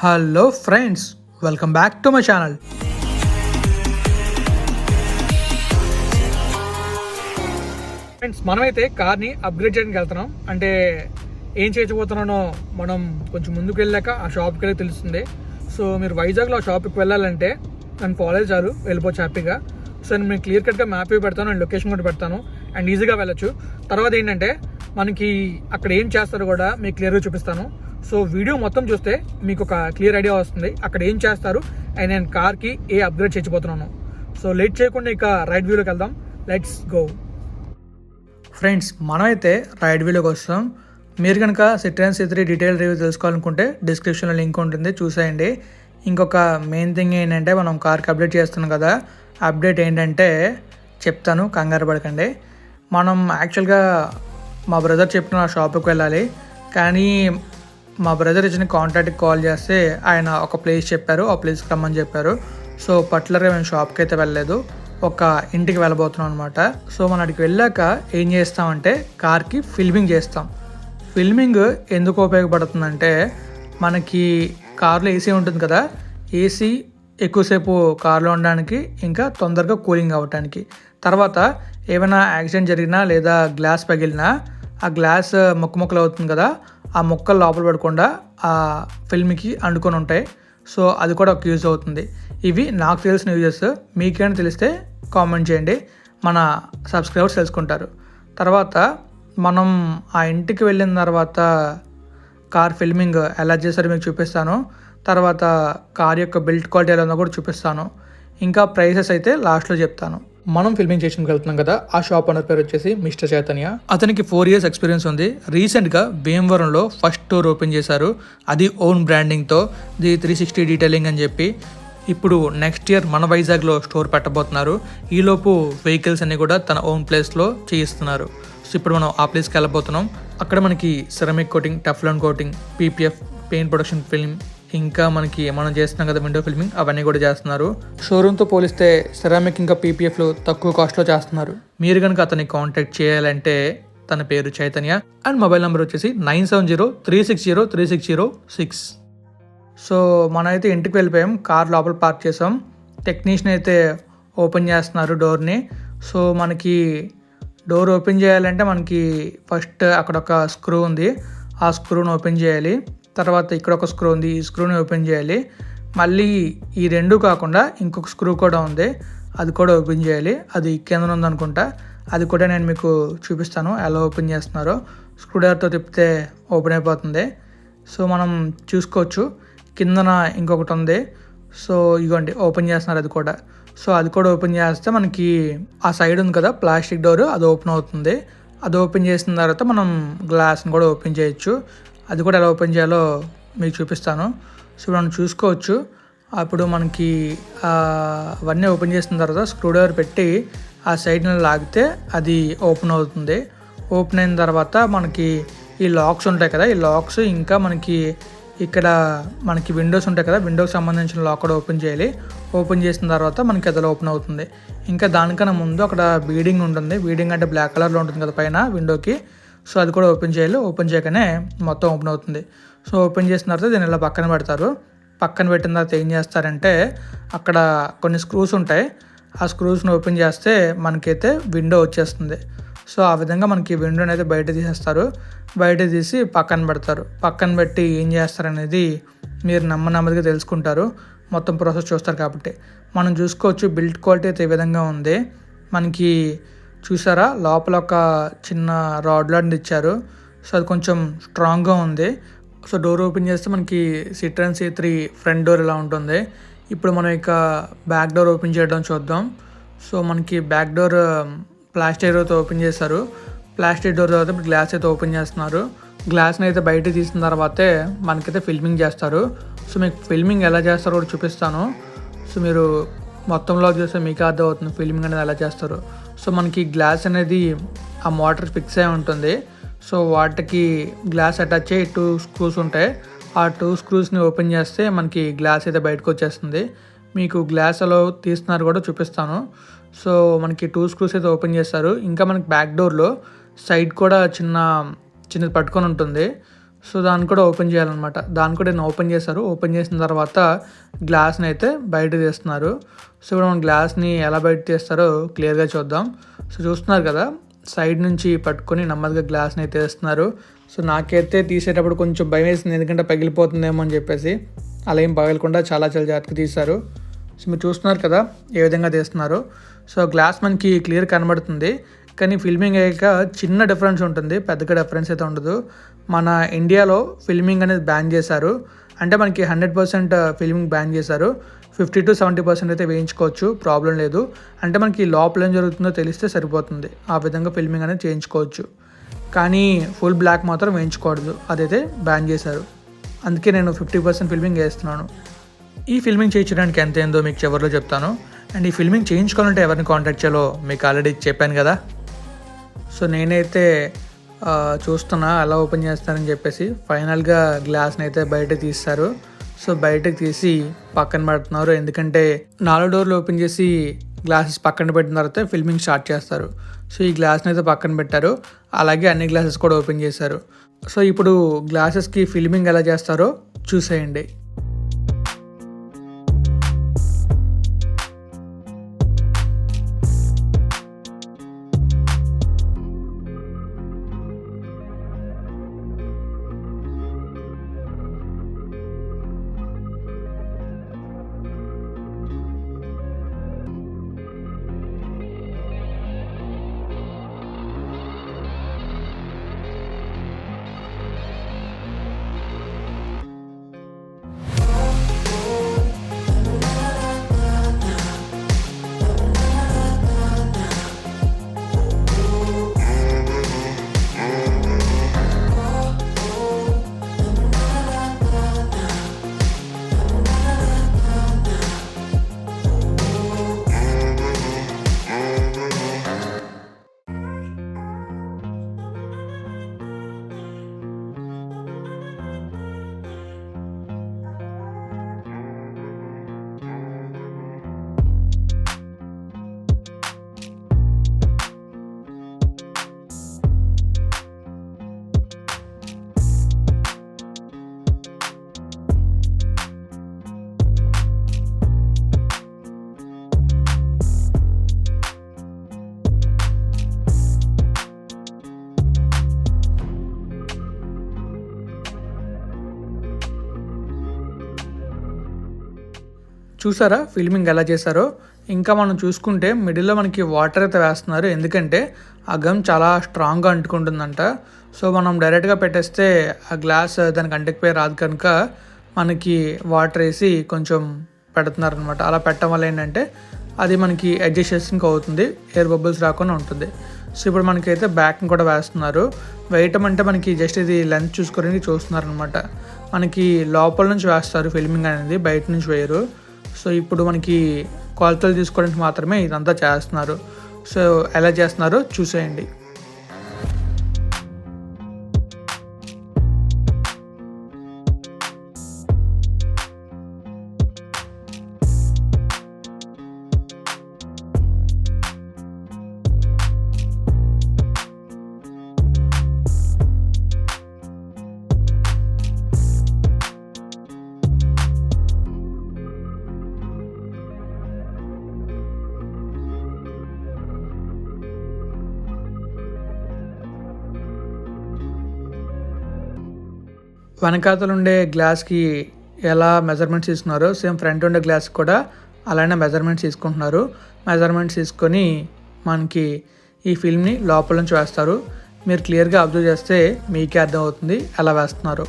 Hello friends welcome back to my channel. Friends మనమైతే కార్ని upgrade చేయడానికి వెళ్తున్నాం. అంటే ఏం చేయబోతున్నానో మనం కొంచెం ముందుకు వెళ్ళాక ఆ షాప్కి వెళ్ళి తెలుస్తుంది. సో మీరు వైజాగ్లో ఆ షాప్కి వెళ్ళాలంటే నన్ను ఫాలో చాలు వెళ్ళిపోవచ్చు హ్యాపీగా. సో నేను మీకు క్లియర్ కట్గా మ్యాప్ పెడతాను అండ్ లొకేషన్ కూడా పెడతాను అండ్ ఈజీగా వెళ్ళొచ్చు. తర్వాత ఏంటంటే మనకి అక్కడ ఏం చేస్తారో కూడా మీకు క్లియర్గా చూపిస్తాను. సో వీడియో మొత్తం చూస్తే మీకు ఒక క్లియర్ ఐడియా వస్తుంది. అక్కడ ఏం చేస్తారు? అండ్ నేను కార్కి ఏ అప్గ్రేడ్ చేయబోతున్నాను సో లేట్ చేయకుండా ఇక రైట్ వ్యూలోకి వెళ్దాం. లెట్స్ గో ఫ్రెండ్స్ మనమైతే రైడ్ వ్యూలోకి వస్తాం. మీరు కనుక Citroen C three detail review తెలుసుకోవాలనుకుంటే డిస్క్రిప్షన్లో లింక్ ఉంటుంది. చూసేయండి. ఇంకొక మెయిన్ థింగ్ ఏంటంటే మనం కార్కి అప్డేట్ చేస్తున్నాం కదా. అప్డేట్ ఏంటంటే చెప్తాను. కంగారు పడకండి. మనం యాక్చువల్గా మా బ్రదర్ చెప్పిన షాప్కి వెళ్ళాలి. కానీ మా బ్రదర్ ఇచ్చిన కాంటాక్ట్కి కాల్ చేస్తే ఆయన ఒక ప్లేస్ చెప్పారు ఆ ప్లేస్కి రమ్మని చెప్పారు. సో పర్టికులర్గా మేము షాప్కి అయితే వెళ్ళలేదు. ఒక ఇంటికి వెళ్ళబోతున్నాం అనమాట సో మన అక్కడికి వెళ్ళాక ఏం చేస్తామంటే కార్కి ఫిల్మింగ్ చేస్తాం. ఫిల్మింగ్ ఎందుకు ఉపయోగపడుతుందంటే మనకి కార్లో ఏసీ ఉంటుంది కదా ఏసీ ఎక్కువసేపు కార్లో ఉండడానికి ఇంకా తొందరగా కూలింగ్ అవ్వటానికి. తర్వాత ఏమైనా యాక్సిడెంట్ జరిగినా లేదా గ్లాస్ పగిలినా ఆ గ్లాస్ మొక్క ముక్కలు అవుతుంది కదా ఆ ముక్కలు లోపల పడకుండా ఆ ఫిల్మ్కి అండుకొని ఉంటాయి. సో అది కూడా ఒక యూజ్ అవుతుంది. ఇవి నాకు తెలిసిన యూజెస్. మీకేమైనా తెలిస్తే కామెంట్ చేయండి. మన సబ్స్క్రైబర్స్ తెలుసుకుంటారు. తర్వాత మనం ఆ ఇంటికి వెళ్ళిన తర్వాత కార్ ఫిల్మింగ్ ఎలా చేశారో మీకు చూపిస్తాను. తర్వాత కార్ యొక్క బిల్డ్ క్వాలిటీ ఎలా ఉందో కూడా చూపిస్తాను. ఇంకా ప్రైసెస్ అయితే లాస్ట్లో చెప్తాను. మనం ఫిల్మింగ్ చేసిన వెళ్తున్నాం కదా ఆ షాప్ ఓనర్ పేరు వచ్చేసి మిస్టర్ చైతన్య. అతనికి ఫోర్ ఇయర్స్ ఎక్స్పీరియన్స్ ఉంది. రీసెంట్గా భీమవరంలో ఫస్ట్ స్టోర్ ఓపెన్ చేశారు. అది ఓన్ బ్రాండింగ్తో ది త్రీ సిక్స్టీ డీటెయిలింగ్ అని చెప్పి. ఇప్పుడు నెక్స్ట్ ఇయర్ మన వైజాగ్లో స్టోర్ పెట్టబోతున్నారు. ఈలోపు వెహికల్స్ అన్ని కూడా తన ఓన్ ప్లేస్లో చేయిస్తున్నారు. సో ఇప్పుడు మనం ఆ ప్లేస్కి వెళ్ళబోతున్నాం. అక్కడ మనకి ceramic coating Teflon coating PPF paint production film ఇంకా మనకి మనం చేస్తున్నాం కదా విండో ఫిల్మింగ్ అవన్నీ కూడా చేస్తున్నారు. షోరూమ్తో పోలిస్తే సెరామిక్ ఇంకా పీపీఎఫ్లు తక్కువ కాస్ట్లో చేస్తున్నారు. మీరు కనుక అతన్ని కాంటాక్ట్ చేయాలంటే తన పేరు చైతన్య అండ్ మొబైల్ నెంబర్ వచ్చేసి nine seven zero three six zero three six zero six. So మనమైతే ఇంటికి వెళ్ళిపోయాం కార్ లోపల పార్క్ చేసాం. టెక్నీషియన్ అయితే ఓపెన్ చేస్తున్నారు డోర్ని సో మనకి డోర్ ఓపెన్ చేయాలంటే మనకి ఫస్ట్ అక్కడ ఒక స్క్రూ ఉంది. ఆ స్క్రూని ఓపెన్ చేయాలి. తర్వాత ఇక్కడ ఒక స్క్రూ ఉంది. ఈ స్క్రూని ఓపెన్ చేయాలి. మళ్ళీ ఈ రెండు కాకుండా ఇంకొక స్క్రూ కూడా ఉంది. అది కూడా ఓపెన్ చేయాలి. అది కింద ఉందనుకుంటా అది కూడా నేను మీకు చూపిస్తాను. ఎలా ఓపెన్ చేస్తున్నారో. స్క్రూడ్రైవర్తో తిప్పితే ఓపెన్ అయిపోతుంది. సో మనం చూసుకోవచ్చు. కిందన ఇంకొకటి ఉంది. సో ఇగోండి ఓపెన్ చేస్తున్నారు అది కూడా. సో అది కూడా ఓపెన్ చేస్తే మనకి ఆ సైడ్ ఉంది కదా ప్లాస్టిక్ డోర్ అది ఓపెన్ అవుతుంది. అది ఓపెన్ చేసిన తర్వాత మనం గ్లాస్ని కూడా ఓపెన్ చేయొచ్చు. అది కూడా ఎలా ఓపెన్ చేయాలో మీకు చూపిస్తాను. సో మనం చూసుకోవచ్చు. అప్పుడు మనకి అవన్నీ ఓపెన్ చేసిన తర్వాత స్క్రూ డ్రైవర్ పెట్టి ఆ సైడ్ని లాగితే అది ఓపెన్ అవుతుంది. ఓపెన్ అయిన తర్వాత మనకి ఈ లాక్స్ ఉంటాయి కదా ఈ లాక్స్ ఇంకా మనకి ఇక్కడ మనకి విండోస్ ఉంటాయి కదా విండోకి సంబంధించిన లాక్ కూడా ఓపెన్ చేయాలి. ఓపెన్ చేసిన తర్వాత మనకి అదిలో ఓపెన్ అవుతుంది. ఇంకా దానికన్నా ముందు అక్కడ బీడింగ్ ఉంటుంది. బీడింగ్ అంటే బ్లాక్ కలర్లో ఉంటుంది కదా పైన విండోకి. సో అది కూడా ఓపెన్ చేయాలి. ఓపెన్ చేయగానే మొత్తం ఓపెన్ అవుతుంది. సో ఓపెన్ చేసిన తర్వాత దీన్ని ఇలా పక్కన పెడతారు. పక్కన పెట్టిన తర్వాత ఏం చేస్తారంటే అక్కడ కొన్ని స్క్రూస్ ఉంటాయి. ఆ స్క్రూస్ని ఓపెన్ చేస్తే మనకైతే విండో వచ్చేస్తుంది. సో ఆ విధంగా మనకి విండోని అయితే బయట తీసేస్తారు. బయట తీసి పక్కన పెడతారు. పక్కన పెట్టి ఏం చేస్తారనేది మీరు నమ్మ నెమ్మదిగా తెలుసుకుంటారు. మొత్తం ప్రాసెస్ చూస్తారు కాబట్టి. మనం చూసుకోవచ్చు బిల్డ్ క్వాలిటీ అయితే ఈ విధంగా ఉంది. మనకి చూసారా? లోపల ఒక చిన్న రాడ్ లాంటిది ఇచ్చారు. సో అది కొంచెం స్ట్రాంగ్గా ఉంది. సో డోర్ ఓపెన్ చేస్తే మనకి Citroen C three front door ఇలా ఉంటుంది. ఇప్పుడు మనం ఇక బ్యాక్ డోర్ ఓపెన్ చేయడం చూద్దాం. సో మనకి బ్యాక్ డోర్ ప్లాస్టిక్ అయితే ఓపెన్ చేశారు. ప్లాస్టిక్ డోర్ తర్వాత ఇప్పుడు గ్లాస్ అయితే ఓపెన్ చేస్తున్నారు. గ్లాస్ని అయితే బయట తీసిన తర్వాతే మనకైతే ఫిల్మింగ్ చేస్తారు. సో మీకు ఫిల్మింగ్ ఎలా చేస్తారో కూడా చూపిస్తాను. సో మీరు మొత్తంలో చూస్తే మీకు అర్థమవుతుంది. ఫిల్మింగ్ అనేది ఎలా చేస్తారు. సో మనకి గ్లాస్ అనేది ఆ మోటార్ ఫిక్స్ అయి ఉంటుంది. సో వాటికి గ్లాస్ అటాచ్ అయ్యి టూ స్క్రూస్ ఉంటాయి. ఆ టూ స్క్రూస్ని ఓపెన్ చేస్తే మనకి గ్లాస్ అయితే బయటకు వచ్చేస్తుంది. మీకు గ్లాస్ ఎలా తీస్తున్నారు కూడా చూపిస్తాను. సో మనకి టూ స్క్రూస్ అయితే ఓపెన్ చేస్తారు. ఇంకా మనకి బ్యాక్ డోర్లో సైడ్ కూడా చిన్న చిన్నది పట్టుకొని ఉంటుంది. సో దాన్ని కూడా ఓపెన్ చేయాలన్నమాట. దాన్ని కూడా నేను ఓపెన్ చేశారు. ఓపెన్ చేసిన తర్వాత గ్లాస్ని అయితే బయట తీస్తున్నారు. సో ఇప్పుడు మనం గ్లాస్ని ఎలా బయట తీస్తారో క్లియర్గా చూద్దాం. సో చూస్తున్నారు కదా సైడ్ నుంచి పట్టుకొని నెమ్మదిగా గ్లాస్ని అయితే తీస్తున్నారు సో నాకైతే తీసేటప్పుడు కొంచెం భయం వేసింది. ఎందుకంటే పగిలిపోతుందేమో అని చెప్పేసి అలా ఏం పగలకుండా చాలా చాలా జాగ్రత్తగా తీశారు. సో మీరు చూస్తున్నారు కదా ఏ విధంగా తీస్తున్నారు. సో గ్లాస్ మనకి క్లియర్ కనబడుతుంది. కానీ ఫిల్మింగ్ అయ్యాక చిన్న డిఫరెన్స్ ఉంటుంది పెద్దగా డిఫరెన్స్ అయితే ఉండదు. మన ఇండియాలో ఫిల్మింగ్ అనేది బ్యాన్ చేశారు. అంటే మనకి హండ్రెడ్ పర్సెంట్ ఫిల్మింగ్ బ్యాన్ చేశారు. ఫిఫ్టీ టు సెవెంటీ పర్సెంట్ అయితే వేయించుకోవచ్చు ప్రాబ్లం లేదు. అంటే మనకి లోపల ఏం జరుగుతుందో తెలిస్తే సరిపోతుంది. ఆ విధంగా ఫిల్మింగ్ అనేది చేయించుకోవచ్చు. కానీ ఫుల్ బ్లాక్ మాత్రం వేయించకూడదు. అదైతే బ్యాన్ చేశారు. అందుకే నేను ఫిఫ్టీ పర్సెంట్ ఫిల్మింగ్ వేస్తున్నాను. ఈ ఫిల్మింగ్ చేయించడానికి ఎంత అయిందో మీకు చివరిలో చెప్తాను. అండ్ ఈ ఫిల్మింగ్ చేయించుకోవాలంటే ఎవరిని కాంటాక్ట్ చేయాలో మీకు ఆల్రెడీ చెప్పాను కదా. సో నేనైతే చూస్తున్నా అలా ఓపెన్ చేస్తానని చెప్పేసి. ఫైనల్గా గ్లాస్ని అయితే బయట తీస్తారు. సో బయటకు తీసి పక్కన పెడుతున్నారు. ఎందుకంటే నాలుగు డోర్లు ఓపెన్ చేసి గ్లాసెస్ పక్కన పెట్టిన తర్వాత ఫిల్మింగ్ స్టార్ట్ చేస్తారు. సో ఈ గ్లాస్ని అయితే పక్కన పెట్టారు. అలాగే అన్ని గ్లాసెస్ కూడా ఓపెన్ చేశారు. సో ఇప్పుడు గ్లాసెస్కి ఫిల్మింగ్ ఎలా చేస్తారో చూసేయండి. చూసారా ఫిల్మింగ్ ఎలా చేశారో? ఇంకా మనం చూసుకుంటే మిడిల్లో మనకి వాటర్ అయితే వేస్తున్నారు. ఎందుకంటే ఆ గమ్ చాలా స్ట్రాంగ్గా అంటుకుంటుందంట. సో మనం డైరెక్ట్గా పెట్టేస్తే ఆ గ్లాస్ దానికి అంటుకుపోయి రాదు కనుక మనకి వాటర్ వేసి కొంచెం పెడుతున్నారు అనమాట అలా పెట్టడం వల్ల ఏంటంటే అది మనకి అడ్జస్టేషన్ అవుతుంది. ఎయిర్ బబుల్స్ రాకుండా ఉంటుంది. సో ఇప్పుడు మనకైతే బ్యాక్ని కూడా వేస్తున్నారు. వేయటం అంటే మనకి జస్ట్ ఇది లెంత్ చూసుకోవడానికి చూస్తున్నారు అనమాట మనకి లోపల నుంచి వేస్తారు ఫిల్మింగ్ అనేది బయట నుంచి వేయరు. సో ఇప్పుడు మనకి కొలతలు తీసుకోవడానికి మాత్రమే ఇదంతా చేస్తున్నారు. సో ఎలా చేస్తున్నారో చూసేయండి. వెనకాతలు ఉండే గ్లాస్కి ఎలా మెజర్మెంట్స్ తీసుకున్నారో సేమ్ ఫ్రంట్ ఉండే గ్లాస్ కూడా అలానే మెజర్మెంట్స్ తీసుకుంటున్నారు. మెజర్మెంట్స్ తీసుకొని మనకి ఈ ఫిల్మ్ని లోపల నుంచి వేస్తారు. మీరు క్లియర్గా అబ్జర్వ్ చేస్తే మీకే అర్థమవుతుంది ఎలా వేస్తున్నారు.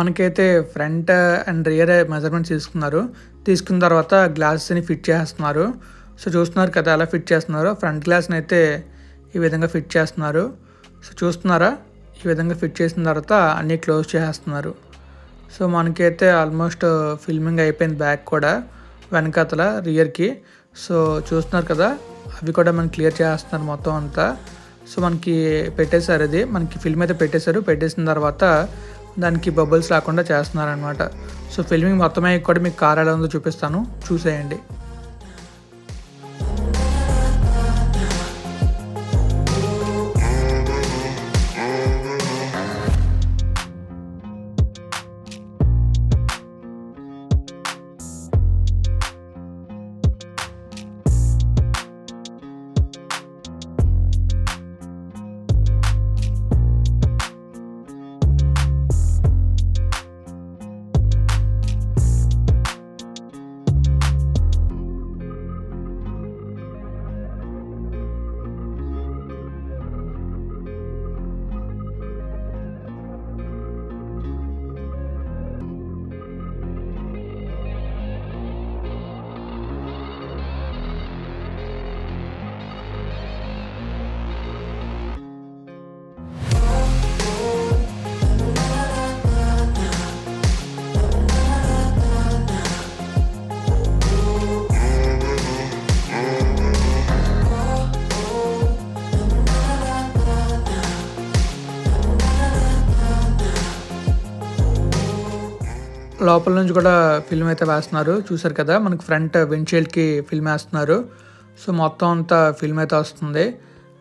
మనకైతే ఫ్రంట్ అండ్ రియర్ మెజర్మెంట్స్ తీసుకున్నారు. తీసుకున్న తర్వాత గ్లాసెస్ని ఫిట్ చేస్తున్నారు. సో చూస్తున్నారు కదా ఎలా ఫిట్ చేస్తున్నారు. ఫ్రంట్ గ్లాస్ని అయితే ఈ విధంగా ఫిట్ చేస్తున్నారు. సో చూస్తున్నారా? ఈ విధంగా ఫిట్ చేసిన తర్వాత అన్నీ క్లోజ్ చేసేస్తున్నారు సో మనకైతే ఆల్మోస్ట్ ఫిల్మింగ్ అయిపోయింది బ్యాక్ కూడా వెనకాతల రియర్కి. సో చూస్తున్నారు కదా అవి కూడా మనం క్లియర్ చేస్తున్నారు మొత్తం అంతా. సో మనకి పెట్టేశారు అది. మనకి ఫిల్మ్ అయితే పెట్టేశారు. పెట్టేసిన తర్వాత దానికి బబుల్స్ రాకుండా చేస్తున్నారనమాట సో ఫిల్మింగ్ మొత్తమే కూడా మీకు కార్ ఎలా ఉందో చూపిస్తాను. చూసేయండి. లోపల నుంచి కూడా ఫిల్మ్ అయితే వేస్తున్నారు. చూసారు కదా మనకి ఫ్రంట్ విండ్షీల్డ్కి ఫిల్మ్ వేస్తున్నారు. సో మొత్తం అంతా ఫిల్మ్ అయితే వస్తుంది.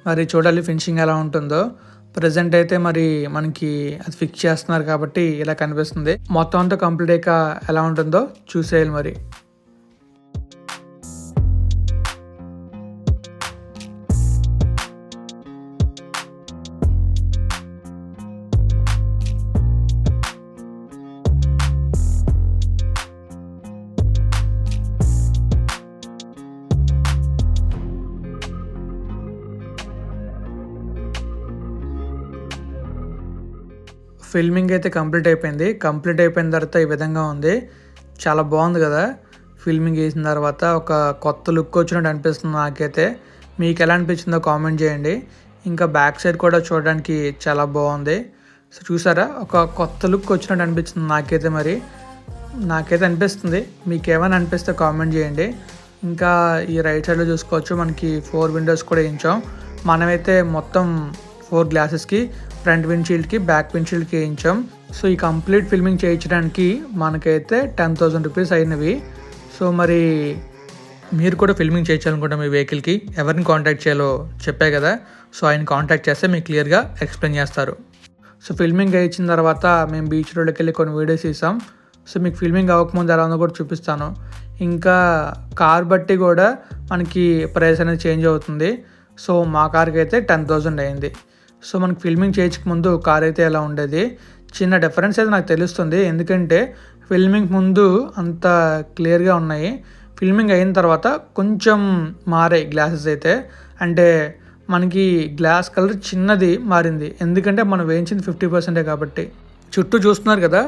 మరి చూడాలి ఫినిషింగ్ ఎలా ఉంటుందో. ప్రజెంట్ అయితే మరి మనకి అది ఫిక్స్ చేస్తున్నారు కాబట్టి ఇలా కనిపిస్తుంది. మొత్తం అంతా కంప్లీట్ అయ్యాక ఎలా ఉంటుందో చూసేయాలి మరి. ఫిల్మింగ్ అయితే కంప్లీట్ అయిపోయింది. కంప్లీట్ అయిపోయిన తర్వాత ఈ విధంగా ఉంది. చాలా బాగుంది కదా. ఫిల్మింగ్ చేసిన తర్వాత ఒక కొత్త లుక్ వచ్చినట్టు అనిపిస్తుంది నాకైతే. మీకు ఎలా అనిపించిందో కామెంట్ చేయండి. ఇంకా బ్యాక్ సైడ్ కూడా చూడడానికి చాలా బాగుంది. సో చూసారా? ఒక కొత్త లుక్ వచ్చినట్టు అనిపించింది నాకైతే మరి. నాకైతే అనిపిస్తుంది. మీకు ఏమైనా అనిపిస్తే కామెంట్ చేయండి. ఇంకా ఈ రైట్ సైడ్లో చూసుకోవచ్చు. మనకి ఫోర్ విండోస్ కూడా వేయించాం మనమైతే మొత్తం ఫోర్ గ్లాసెస్కి ఫ్రంట్ విండ్షీల్డ్కి బ్యాక్ విండ్షీల్డ్కి వేయించాం. సో ఈ కంప్లీట్ ఫిల్మింగ్ చేయించడానికి మనకైతే టెన్ థౌసండ్ రూపీస్ అయినవి. సో మరి మీరు కూడా ఫిల్మింగ్ చేయించాలనుకుంటే మీ వెహికల్కి ఎవరిని కాంటాక్ట్ చేయాలో చెప్పే కదా. సో ఆయన కాంటాక్ట్ చేస్తే మీకు క్లియర్గా ఎక్స్ప్లెయిన్ చేస్తారు. సో ఫిల్మింగ్ ఇచ్చిన తర్వాత మేము బీచ్ రోడ్కి వెళ్ళి కొన్ని వీడియోస్ తీసాం. సో మీకు ఫిల్మింగ్ అవ్వకముందు ఎలా ఉందో కూడా చూపిస్తాను. ఇంకా కార్ బట్టి కూడా మనకి ప్రైస్ అనేది చేంజ్ అవుతుంది. సో మా కార్కి అయితే టెన్ థౌజండ్ అయింది. సో మనకి ఫిల్మింగ్ చేయించక ముందు కార్ అయితే ఎలా ఉండేది? చిన్న డిఫరెన్స్ అయితే నాకు తెలుస్తుంది. ఎందుకంటే ఫిల్మింగ్ ముందు అంత క్లియర్గా ఉన్నాయి. ఫిల్మింగ్ అయిన తర్వాత కొంచెం మారాయి గ్లాసెస్ అయితే. అంటే మనకి గ్లాస్ కలర్ చిన్నది మారింది. ఎందుకంటే మనం వేయించింది ఫిఫ్టీ పర్సెంటే కాబట్టి. చుట్టూ చూస్తున్నారు కదా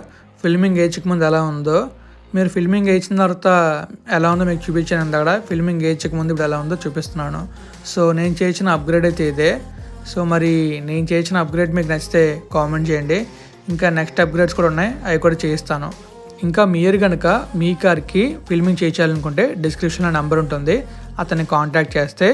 ఫిల్మింగ్ వేయించక ముందు ఎలా ఉందో. మీరు ఫిల్మింగ్ వేయించిన తర్వాత ఎలా ఉందో మీకు చూపించాను. అక్కడ ఫిల్మింగ్ వేయించక ముందు ఇప్పుడు ఎలా ఉందో చూపిస్తున్నాను. సో నేను చేసిన అప్గ్రేడ్ అయితే ఇదే. సో మరి నేను చేసిన అప్గ్రేడ్ మీకు నచ్చితే కామెంట్ చేయండి. ఇంకా నెక్స్ట్ అప్గ్రేడ్స్ కూడా ఉన్నాయి అవి కూడా చేయిస్తాను. ఇంకా మీరు కనుక మీ కార్కి ఫిల్మింగ్ చేయించాలనుకుంటే డిస్క్రిప్షన్లో నెంబర్ ఉంటుంది అతన్ని కాంటాక్ట్ చేస్తే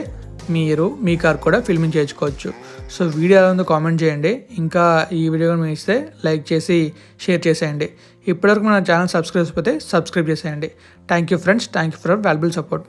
మీరు మీ కార్ కూడా ఫిల్మింగ్ చేయించుకోవచ్చు. సో వీడియో ఎలా ఉందో కామెంట్ చేయండి. ఇంకా ఈ వీడియో మీకు ఇస్తే లైక్ చేసి షేర్ చేసేయండి. ఇప్పటివరకు మన ఛానల్ సబ్స్క్రైబ్ అయిపోతే సబ్స్క్రైబ్ చేసేయండి. Thank you friends thank you for valuable support